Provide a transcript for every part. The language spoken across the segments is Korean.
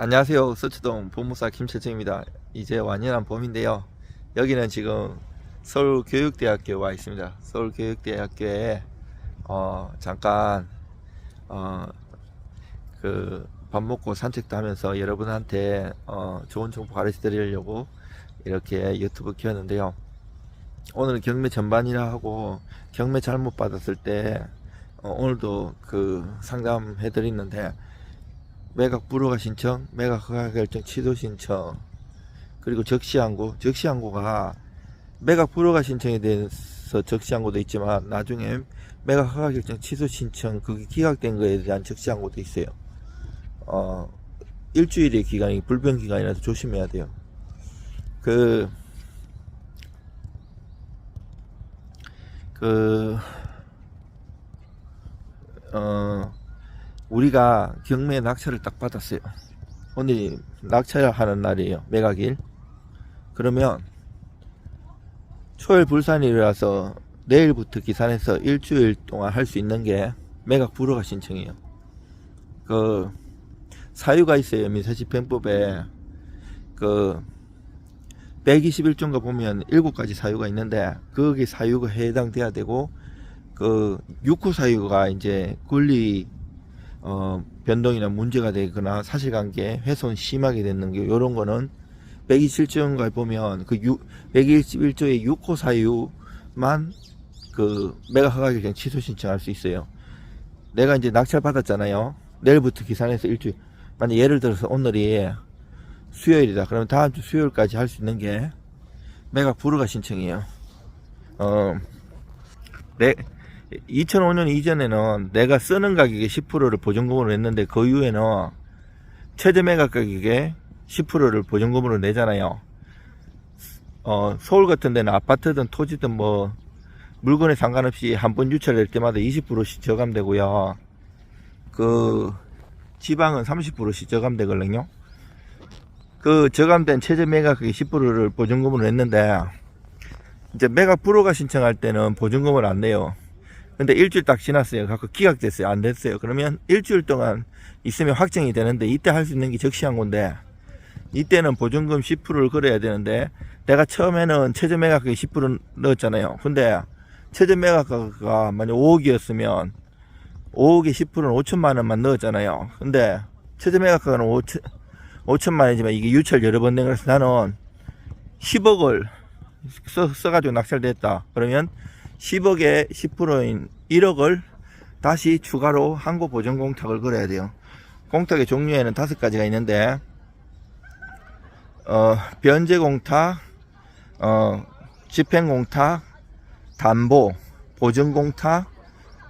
안녕하세요. 서초동 본무사 김철정입니다. 이제 완연한 봄인데요. 여기는 지금 서울교육대학교에 와 있습니다. 서울교육대학교에 어, 잠깐 어, 그 밥 먹고 산책도 하면서 여러분한테 어, 좋은 정보 가르쳐 드리려고 이렇게 유튜브 키웠는데요. 오늘 경매 전반이라 하고 경매 잘못 받았을 때 어, 오늘도 그 상담해 드리는데 매각 불허가 신청, 매각 허가 결정 취소 신청, 그리고 적시항고, 적시항고가 매각 불허가 신청에 대해서 적시항고도 있지만 나중에 매각 허가 결정 취소 신청 그게 기각된 거에 대한 적시항고도 있어요. 어 일주일의 기간이 불변 기간이라서 조심해야 돼요. 그 그, 어, 우리가 경매 낙찰을 딱 받았어요. 오늘이 낙찰하는 날이에요. 매각일. 그러면 초일 불산일이라서 내일부터 기산해서 일주일 동안 할 수 있는 게 매각 불허가 신청이에요. 그 사유가 있어요. 민사집행법에 그 121조인가 보면 7가지 사유가 있는데 거기 사유가 해당돼야 되고 그 6호 사유가 이제 권리 어, 변동이나 문제가 되거나 사실관계 훼손 심하게 되는 게 이런 거는 127조인가 보면 그 6, 121조의 6호 사유만 그 매각 허가 결정 취소 신청할 수 있어요. 내가 이제 낙찰 받았잖아요. 내일부터 기산해서 일주일. 만약 예를 들어서 오늘이 수요일이다. 그러면 다음 주 수요일까지 할 수 있는 게 매각 불허가 신청이에요. 어, 내, 2005년 이전에는 내가 쓰는 가격의 10%를 보증금으로 냈는데 그 이후에는 최저 매각 가격의 10%를 보증금으로 내잖아요. 어, 서울 같은 데는 아파트든 토지든 뭐 물건에 상관없이 한 번 유찰될 때마다 20%씩 저감되고요. 그 지방은 30%씩 저감되거든요. 그 저감된 최저 매각의 10%를 보증금으로 냈는데 이제 매각 불허가 신청할 때는 보증금을 안 내요. 근데 일주일 딱 지났어요. 갖고 기각됐어요. 안 됐어요. 그러면 일주일 동안 있으면 확정이 되는데 이때 할 수 있는 게 적시한 건데 이때는 보증금 10%를 걸어야 되는데 내가 처음에는 최저 매각가격 10% 넣었잖아요. 근데 최저 매각가가 만약 5억이었으면 5억에 10%는 5천만 원만 넣었잖아요. 근데 최저 매각가는 5천, 5천만 원이지만 이게 유찰 여러 번 된 거라서 나는 10억을 써, 써가지고 낙찰됐다. 그러면 10억에 10%인 1억을 다시 추가로 항고 보증 공탁을 걸어야 돼요. 공탁의 종류에는 다섯 가지가 있는데, 어, 변제 공탁, 어, 집행 공탁, 담보, 보증 공탁,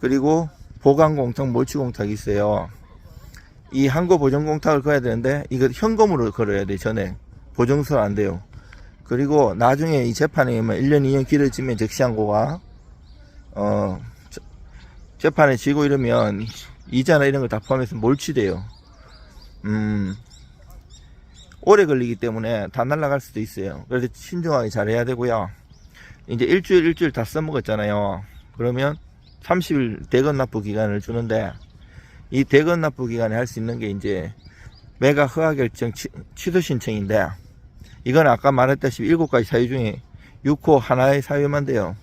그리고 보강 공탁, 몰치 공탁이 있어요. 이 항고 보증 공탁을 걸어야 되는데, 이거 현금으로 걸어야 돼, 전에. 보증서 안 돼요. 그리고 나중에 이 재판이 뭐 1년, 2년 길어지면 적시항고가 어, 저- 재판에 지고 이러면 이자나 이런 거다 포함해서 몰치돼요. 음, 오래 걸리기 때문에 다 날라갈 수도 있어요. 그래서 신중하게 잘 해야 되고요. 이제 일주일, 일주일 다 써먹었잖아요. 그러면 30일 대건 납부 기간을 주는데 이 대건 납부 기간에 할 수 있는 게 이제 매각 허가 결정 취, 취소 신청인데 이건 아까 말했다시피 7가지 사유 중에 6호 하나의 사유만 돼요.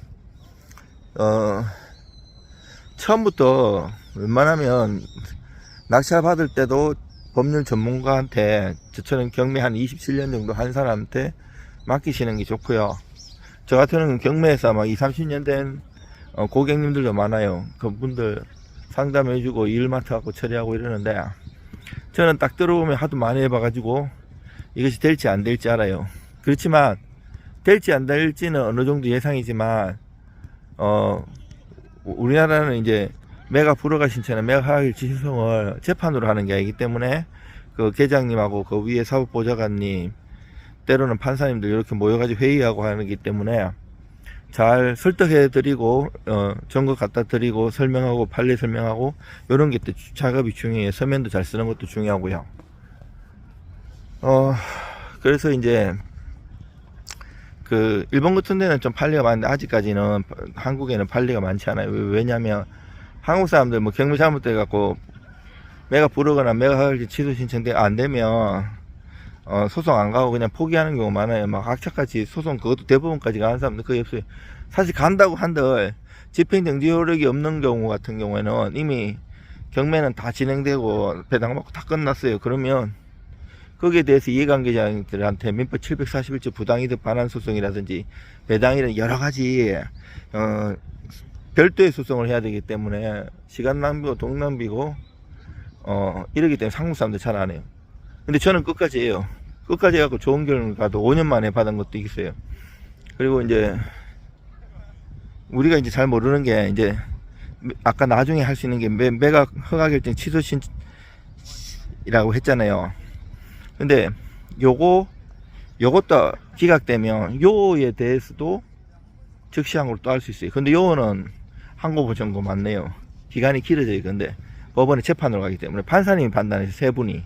어, 처음부터 웬만하면 낙찰 받을 때도 법률 전문가한테 저처럼 경매 한 27년 정도 한 사람한테 맡기시는 게 좋고요. 저 같은 경우는 경매에서 막 2, 30년 된 어, 고객님들도 많아요. 그분들 상담해주고 일 맡아갖고 처리하고 이러는데 저는 딱 들어오면 하도 많이 해봐가지고 이것이 될지 안 될지 알아요. 그렇지만 될지 안 될지는 어느 정도 예상이지만 어 우리나라는 이제 매각 불허가 신청은 매각 하길 지시송을 재판으로 하는 게 아니기 때문에 그 계장님하고 그 위에 사법보좌관님 때로는 판사님들 이렇게 모여가지고 회의하고 하는 기 때문에 잘 설득해 드리고 어 정거 갖다 드리고 설명하고 판례 설명하고 이런 게 또 작업이 중요해요. 서면도 잘 쓰는 것도 중요하고요. 어 그래서 이제 그 일본 같은 데는 좀 판례가 많은데 아직까지는 한국에는 판례가 많지 않아요. 왜- 왜냐면 한국 사람들 뭐 경매 잘못돼 갖고 매각 부르거나 매각 취소 신청대 안 되면 어, 소송 안 가고 그냥 포기하는 경우 많아요. 막 악착같이 소송 그것도 대부분까지 가는 사람들 거의 없어요. 사실 간다고 한들 집행정지 효력이 없는 경우 같은 경우에는 이미 경매는 다 진행되고 배당받고 다 끝났어요. 그러면 거기에 대해서 이해관계자들한테 민법 741조 부당이득 반환 소송이라든지 배당이라든 여러 가지 어, 별도의 소송을 해야 되기 때문에 시간 낭비고 돈 낭비고 어 이러기 때문에 상무 사람들 잘 안 해요. 근데 저는 끝까지 해요. 끝까지 해갖고 좋은 결과도 5년 만에 받은 것도 있어요. 그리고 이제 우리가 이제 잘 모르는 게 이제 아까 나중에 할 수 있는 게 매, 매각 허가 결정 취소 신이라고 했잖아요. 근데 요거 요것도 기각되면 요에 대해서도 즉시항고를 또할수 있어요. 근데 요거는 항고부 정고 맞네요. 기간이 길어져요. 근데 법원에 재판으로 가기 때문에 판사님이 판단해서 세 분이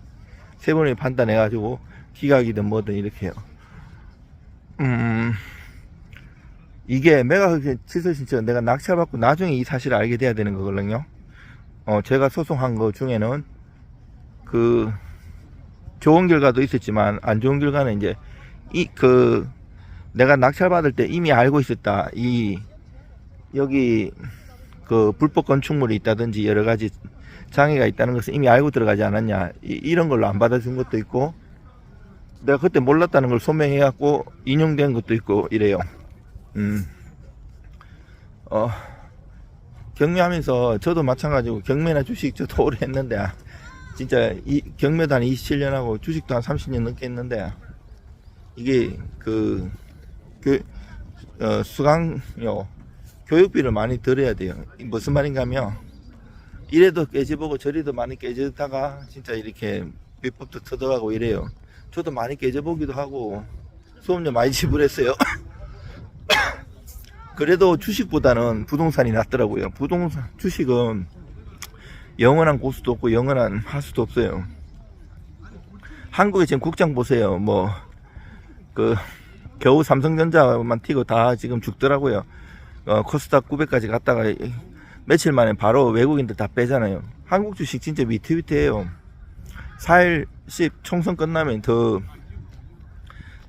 세 분이 판단해 가지고 기각이든 뭐든 이렇게 해요. 음 이게 매각 취소 신청 내가 낙찰받고 나중에 이 사실을 알게 돼야 되는 거거든요. 어 제가 소송한 거 중에는 그 좋은 결과도 있었지만 안 좋은 결과는 이제 이 그 내가 낙찰 받을 때 이미 알고 있었다. 이 여기 그 불법 건축물이 있다든지 여러 가지 장애가 있다는 것을 이미 알고 들어가지 않았냐. 이, 런 걸로 안 받아준 것도 있고 내가 그때 몰랐다는 걸 소명해 갖고 인용된 것도 있고 이래요. 음. 어. 경매하면서 저도 마찬가지고 경매나 주식 저도 오래 했는데 진짜 이 경매도 한 27년 하고 주식도 한 30년 넘게 했는데 이게 그 교, 어, 수강요 교육비를 많이 들어야 돼요. 이 무슨 말인가 하면 이래도 깨져보고 저래도 많이 깨지다가 진짜 이렇게 비법도 터득하고 이래요. 저도 많이 깨져보기도 하고 수업료 많이 지불했어요. 그래도 주식보다는 부동산이 낫더라고요. 부동산 주식은 영원한 고수도 없고 영원한 하수도 없어요. 한국에 지금 국장 보세요. 뭐 그 겨우 삼성전자만 튀고 다 지금 죽더라고요. 어, 코스닥 900까지 갔다가 며칠 만에 바로 외국인들 다 빼잖아요. 한국 주식 진짜 위태위태해요. 4일 10 총선 끝나면 더,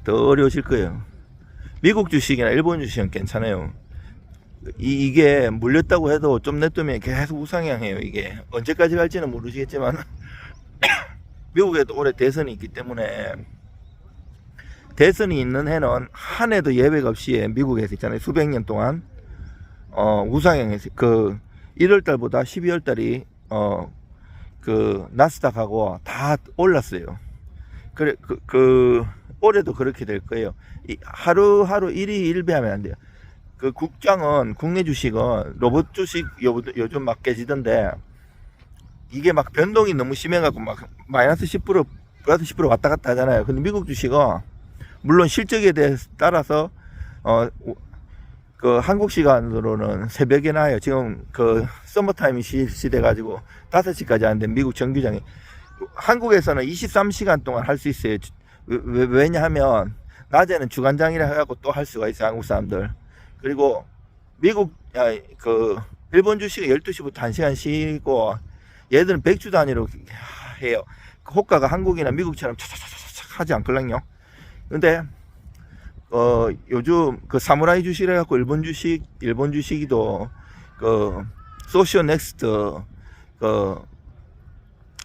더 어려우실 거예요. 미국 주식이나 일본 주식은 괜찮아요. 이, 이게 물렸다고 해도 좀 냅두면 계속 우상향해요. 이게 언제까지 갈지는 모르시겠지만 미국에도 올해 대선이 있기 때문에 대선이 있는 해는 한 해도 예외 없이 미국에서 있잖아요. 수백 년 동안 어, 우상향해서 그 1월 달보다 12월 달이 어, 그 나스닥하고 다 올랐어요. 그래 그, 그 올해도 그렇게 될 거예요. 이 하루하루 일이 일배하면 안 돼요. 그 국장은 국내 주식은 로봇 주식 요, 요즘 막 깨지던데 이게 막 변동이 너무 심해갖고 막 마이너스 10% 플러스 10% 왔다 갔다 하잖아요. 근데 미국 주식은 물론 실적에 대해 따라서 어 그 한국 시간으로는 새벽에 나요. 지금 그 서머 타임이 실시돼 가지고 5시까지 하는데 미국 정규장이 한국에서는 23시간 동안 할 수 있어요. 왜, 왜냐하면 낮에는 주간장이라 해갖고 또 할 수가 있어요. 한국 사람들. 그리고 미국 아, 그 일본 주식은 12시부터 1시간 쉬고 얘들은 100주 단위로 해요. 그 호가가 한국이나 미국처럼 차차차차차 하지 않걸랑요. 근데 어 요즘 그 사무라이 주식을 해갖고 일본 주식 일본 주식이도 그 소시오 넥스트 그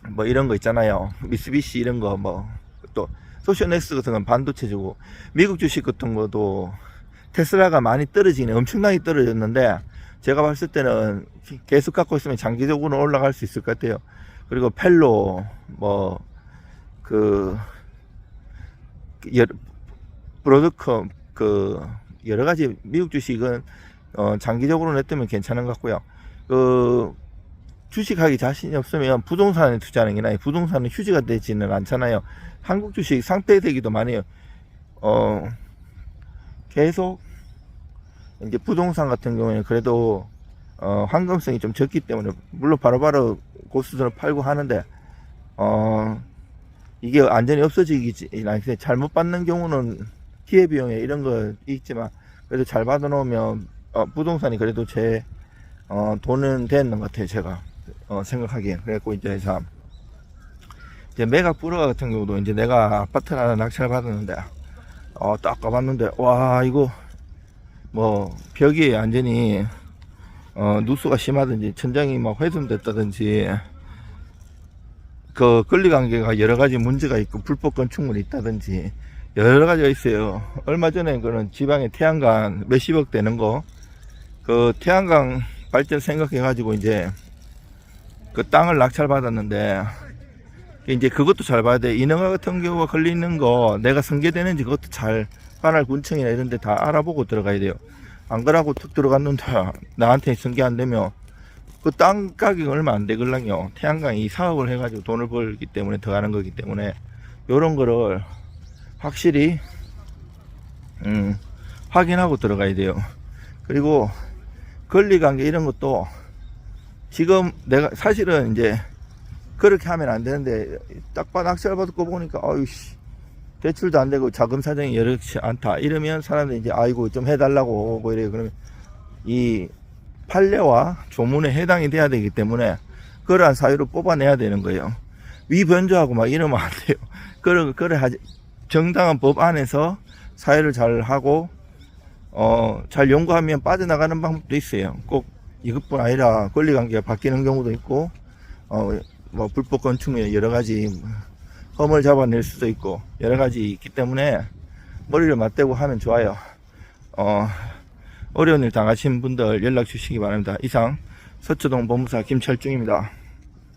뭐 이런 거 있잖아요 미쓰비시 이런 거 뭐 또 소시오 넥스트 같은 건 반도체주고 미국 주식 같은 것도 테슬라가 많이 떨어지네 엄청나게 떨어졌는데 제가 봤을 때는 계속 갖고 있으면 장기적으로 올라갈 수 있을 것 같아요 그리고 펠로 뭐그 브로드컴 그 여러 가지 미국 주식은 어, 장기적으로 냈으면 괜찮은 것 같고요. 그 주식하기 자신이 없으면 부동산에 투자하는 게 나아요. 부동산은 휴지가 되지는 않잖아요. 한국 주식 상폐되기도 많이 해요. 어, 계속 이제 부동산 같은 경우에는 그래도 어, 환경성이 좀 적기 때문에 물론 바로바로 고수들은 팔고 하는데 어, 이게 완전히 없어지기 않아요. 잘못 받는 경우는 기회비용에 이런 거 있지만 그래도 잘 받아놓으면 어, 부동산이 그래도 제 어, 돈은 되는 것 같아요. 제가 어, 생각하기에 그래갖고 이제 참 이제 매각 불허 같은 경우도 이제 내가 아파트를 하나 낙찰 받았는데 어 딱 가봤는데 와 이거 뭐 벽이 완전히 어 누수가 심하든지 천장이 막 훼손됐다든지 그 권리관계가 여러 가지 문제가 있고 불법 건축물이 있다든지 여러 가지가 있어요. 얼마 전에 그런 지방에 태양광 몇십억 되는 거 그 태양광 발전 생각해 가지고 이제 그 땅을 낙찰 받았는데 이제 그것도 잘 봐야 돼. 인허가 같은 경우가 걸리는 거 내가 승계되는지 그것도 잘 관할 군청이나 이런 데 다 알아보고 들어가야 돼요. 안 그러고 툭 들어갔는데 나한테 승계 안 되면 그 땅 가격이 얼마 안 되걸랑요. 태양광이 사업을 해가지고 돈을 벌기 때문에 더 하는 거기 때문에 요런 거를 확실히 음, 확인하고 들어가야 돼요. 그리고 권리 관계 이런 것도 지금 내가 사실은 이제 그렇게 하면 안 되는데 딱봐 낙찰 받고 보니까 아유씨. 대출도 안 되고 자금 사정이 여력치 않다. 이러면 사람들이 이제 아이고 좀 해달라고 오고 이래요 그러면 이 판례와 조문에 해당이 돼야 되기 때문에 그러한 사유를 뽑아내야 되는 거예요. 위변조하고 막 이러면 안 돼요. 그래 그래 하지 정당한 법 안에서 사유를 잘 하고 어 잘 연구하면 빠져나가는 방법도 있어요. 꼭 이것뿐 아니라 권리관계가 바뀌는 경우도 있고 어 뭐 불법 건축에 여러 가지 험을 잡아낼 수도 있고 여러 가지 있기 때문에 머리를 맞대고 하면 좋아요. 어, 어려운 일 당하신 분들 연락 주시기 바랍니다. 이상 서초동 법무사 김철중입니다.